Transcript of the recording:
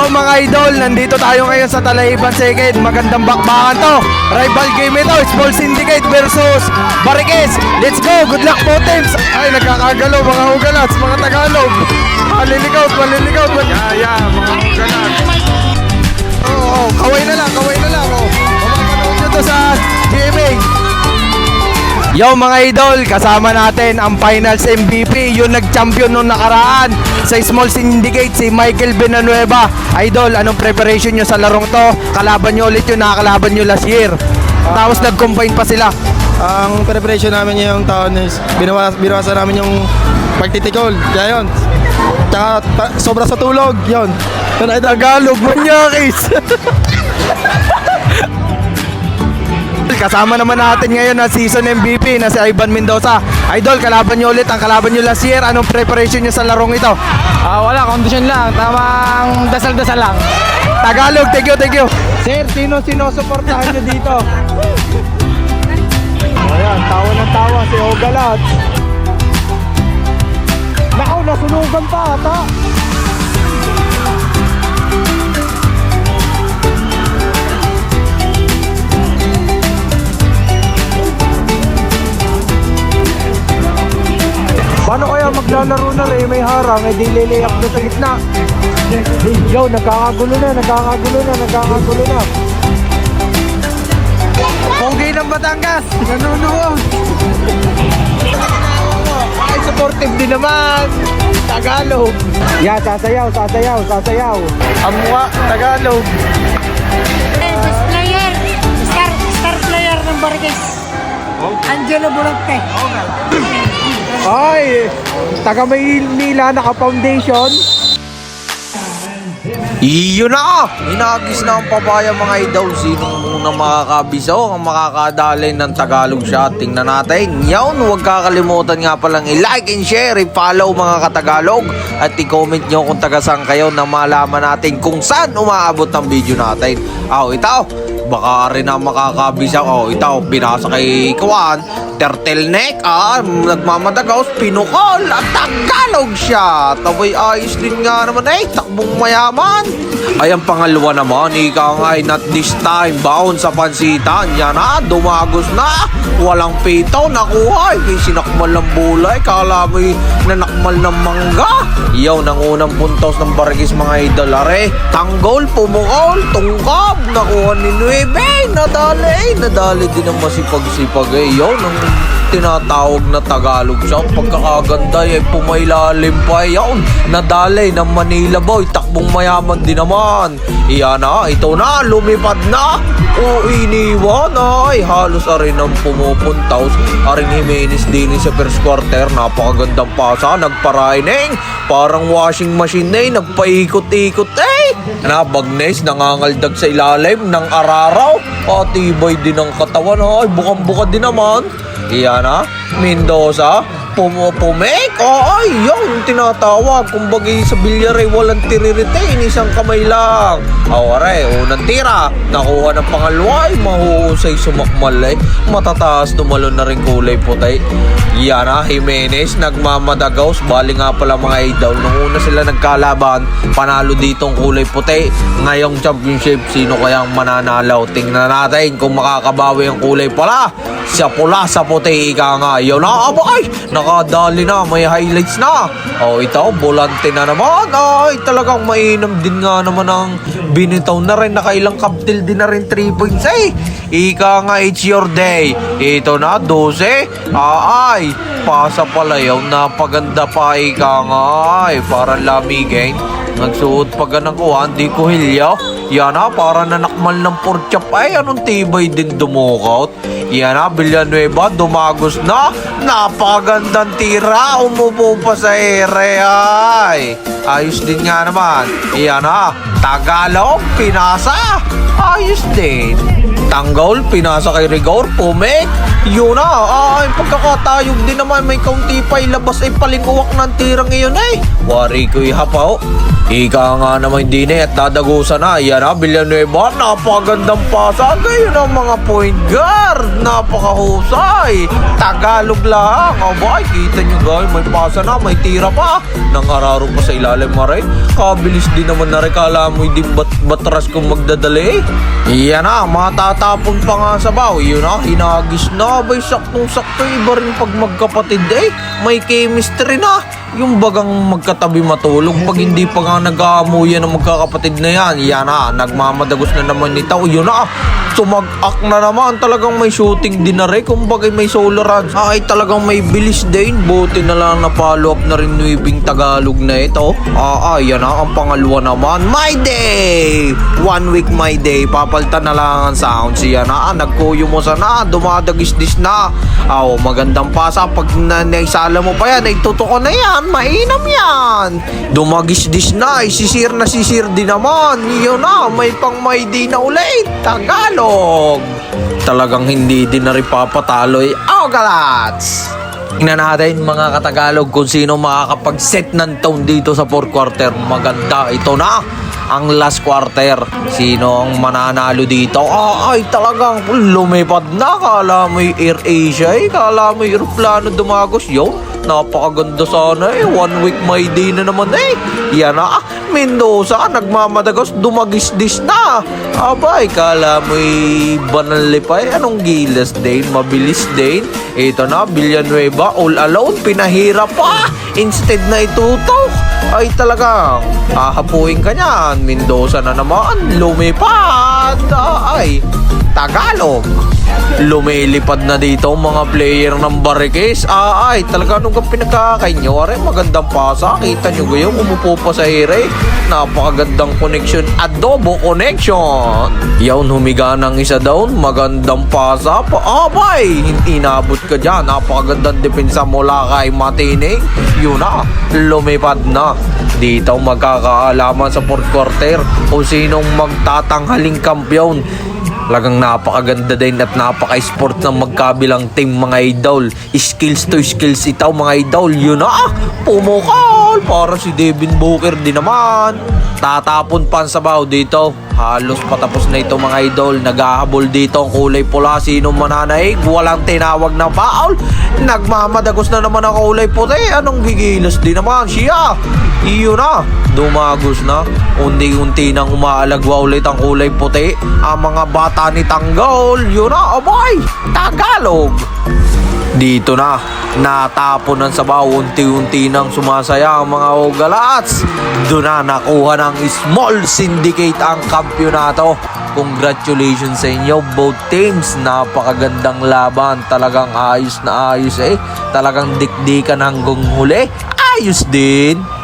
Yo mga idol, nandito tayo ngayon sa Talaiban Second. Magandang bakbakan to. Rival game ito, Small Syndicate versus Barikes. Let's go, good luck po teams. Ay, nagkakagalo mga ugalats, mga Tagalog. Malilikaut, malilikaut. Mal yeah, yeah, mga ugalats. Yo mga idol, kasama natin ang finals MVP, yung nag-champion nung nakaraan sa Small Syndicate, si Michael Benanueva. Idol, anong preparation nyo sa larong to? Kalaban nyo ulit yung nakakalaban nyo last year. Tapos nag-combine pa sila. Ang preparation namin ngayong taon is binawas, binawasan namin yung pagtitikol. Kaya yun. Tsaka sobra sa tulog. Yun. Tagalog, manyakis! Kasama naman natin ngayon na season MVP na si Ivan Mendoza. Idol, kalaban nyo ulit ang kalaban nyo last year. Anong preparation nyo sa larong ito? Ah, wala, condition lang. Tamang dasal-dasal lang. Tagalog, thank you, thank you. Sir, sino sinusuportahan nyo dito? Ayan, tawa ng tawa si Ogalat. Nakaw, nasunugan pa ata. Maglalaro na rin may harang eh di liliyak na sa gitna? Yo, nagkakagulo na, nagkakagulo na, nagkakagulo na. Pogi ng Batangas, nanonood. Ay, supportive din naman. Tagalog. Yeah, sasayaw, sasayaw, sasayaw. Ang mukha, Tagalog. Eh, best player, star, star player ng Barges. Angelo Burante. Ay, taga Maynila, naka-foundation. Iyo na! Inagis na ang papaya mga idol. Sino muna makakabisaw ang makakadalay ng Tagalog siya? Tingnan natin. Yawn, huwag kakalimutan nga palang i-like and share, i-follow mga katagalog. At i-comment nyo kung tagasang kayo na malaman natin kung saan umaabot ang video natin. Aw, ito, baka rin na makakabisaw. Oh, ito, binasa kay Kawan. Turtleneck, ah, nagmamadagaws, pinukol, at Tagalog siya. Tabay ayos din nga naman eh, takbong mayaman. Ay, ang pangalawa naman, ika nga ay not this time, baon sa pansitan. Yan na, dumagos na. Walang pito, nakuha. Kay sinakmal ng bulay, kala mo'y nanakmal ng mangga. Iyaw, ng unang puntos ng bargis mga idol, are. Tanggol, pumukol, tungkab, nakuha ni Nueve. Nadali, nadali din ang masipag-sipag eh. Iyaw, ng tinatawag na Tagalog siya. Pagkakaganda ay pumailalim pa yawn. Nadalay ng Manila boy, takbong mayaman din naman. Iyan na, ito na, lumipad na. O iniwan ay halos arin ang pumupuntaw. Arin Jimenez din sa first quarter, napakagandang pasa, nagparaining. Parang washing machine na eh, nagpaikot-ikot eh. Nabagnes, nangangaldag sa ilalim ng araraw. Patibay din ang katawan, ay bukang-buka din naman. Iyan na, Mendoza, pumupumik. Oo, ay, yun, tinatawag. Kumbaga sa bilyar ay walang tiriritain, isang kamay lang. Aware, unang tira, nakuha ng pangalwa, ay mahuhusay sumakmal eh. Matataas, tumalon na rin kulay puti. Iyan na, Jimenez, nagmamadagaws. Bali nga pala mga idol, nung una sila nagkalaban, panalo ditong kulay puti. Ngayong championship, sino kayang mananalaw? Tingnan natin kung makakabawi ang kulay pala. Sa pula, sa puti, ika nga. Yun na, abay! Nakadali na, may highlights na. O, ito, volante na naman. Ay, talagang mainam din nga naman ang binitaw na rin. Nakailang kaptil din na rin 3 points. Ay, ika nga, it's your day. Ito na, 12. Ah, ay, pasa pala yun. Napaganda pa, ika nga. Ay, parang lamigin. Nagsuot pa ganang kuha, hindi ko hilya. Yan na, para nanakmal ng porchap. Ay, anong tibay din dumukot. Yan na, Villanueva, dumagos na. Napagandang tira, umupo pa sa ere. Ay, ayos din nga naman. Yan na, Tagalog, Pinasa. Ayos din. Tanggol, pinasa kay Rigor, pumik. Yun na, ay pagkakatayog din naman may kaunti pa ilabas ay palinguwak ng tirang iyon eh. Wari ko ihapaw. Ika nga naman din eh at dadagusan na. Yan na, Villanueva, napagandang pasa. Gayon ang mga point guard. Napakahusay. Tagalog lang. Abay, kita nyo guys, may pasa na, may tira pa. Nangararo pa sa ilalim maray. Kabilis din naman na rin. Kala mo hindi bat batras kung magdadali. Iyan na, matatapon pa nga sa baw. Yun na, hinagis na. Abay, saktong-sakto. Iba rin pag magkapatid eh. May chemistry na. Yung bagang magkatabi matulog pag hindi pa nga nag-aamuyan ng magkakapatid na yan. Yan na, nagmamadagos na naman ni Tao. Yun na, sumag-ak na naman. Talagang may shooting din na rin. Kumbaga may solar runs. Ay, talagang may bilis din. Buti na lang na follow up na rin Nuibing Tagalog na ito. Ah, ah, yan na, ang pangalawa naman. My day! One week my day. Papaltan na lang ang sound. Siya na, ah, nagkuyo mo sana. Dumadagis-dis na. Ah, oh, magandang pasa. Pag na naisala mo pa yan, ay totoo na yan. Mainam yan. Dumagis-dis na. Ay, sisir na sisir din naman. Yun na, may pang may day na ulit. Tagalog. Talagang hindi din na rin papatalo. Eh. Oh, galats! Tingnan natin mga katagalog kung sino makakapag-set ng tone dito sa fourth quarter. Maganda. Ito na ang last quarter. Sino ang mananalo dito? Ah, ay talagang lumipad na. Kala mo Air Asia eh. Kala mo aeroplano dumagos. Yo, napakaganda sana eh. One week may day na naman eh. Yan na. Mendoza, nagmamadagos, dumagis-dis na. Abay, kala mo banal lipay. Anong gilas din? Mabilis din. Ito na, Villanueva, all alone, pinahirap pa. Instead na itutok, ay talagang hahapuin ka niyan. Mendoza na naman, lumipad. Ay, Tagalog. Lumilipad na dito mga player ng Barricades. Ah, ay, talaga nung pinagkakay nyo. Are, magandang pasa. Kita nyo gayon, umupo pa sa ere. Napakagandang connection. Adobo connection. Yawn, humiga ng isa down. Magandang pasa. Pa Abay, hindi inabot ka dyan. Napakagandang depensa mula kay Matining. Yun na, lumipad na. Dito magkakaalaman sa fourth quarter kung sinong magtatanghaling kampyon. Talagang napakaganda din at napaka-sport ng magkabilang team mga idol. Skills to skills itaw mga idol. Yun na, pumukal para si Devin Booker din naman. Tatapon pa ang sabaw dito. Halos patapos na ito mga idol. Naghahabol dito ang kulay pula. Sino mananaig? Walang tinawag na foul. Nagmamadagos na naman ang kulay puti. Anong gigilas din naman siya? Iyo na, dumagos na. Unti-unti nang umaalagwa ulit ang kulay puti. Ang mga bata ni Tanggol, yun na, abay, Tagalog. Dito na, natapon ng sabaw, unti-unti nang sumasaya ang mga Ogalats. Doon na nakuha ng small syndicate ang kampyonato. Congratulations sa inyo, both teams. Napakagandang laban. Talagang ayos na ayos eh. Talagang dikdikan hanggang huli. Ayos din.